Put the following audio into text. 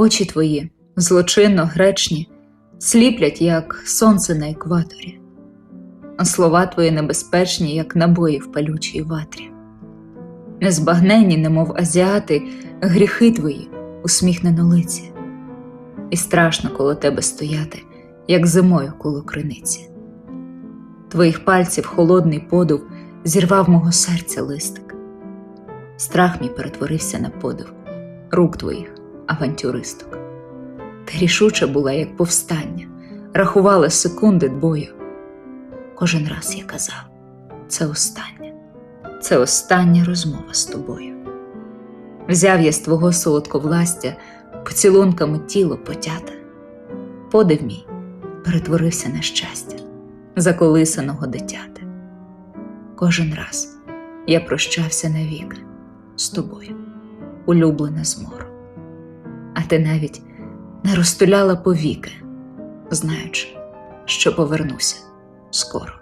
Очі твої, злочинно гречні, сліплять, як сонце на екваторі, а слова твої небезпечні, як набої в палючій ватрі. Незбагненні, немов азіати, гріхи твої, усміхнено лиці, і страшно коло тебе стояти, як зимою коло криниці. Твоїх пальців холодний подув зірвав мого серця листик. Страх мій перетворився на подив рук твоїх, авантюристок. Ти рішуча була, як повстання, рахувала секунди бою. Кожен раз я казав, це остання, це остання розмова з тобою. Взяв я з твого солодковластя поцілунками тіло потяте. Подив мій перетворився на щастя, заколисаного дитяти. Кожен раз я прощався навік з тобою, улюблена змору. Ти навіть не розтуляла повіки, знаючи, що повернуся скоро.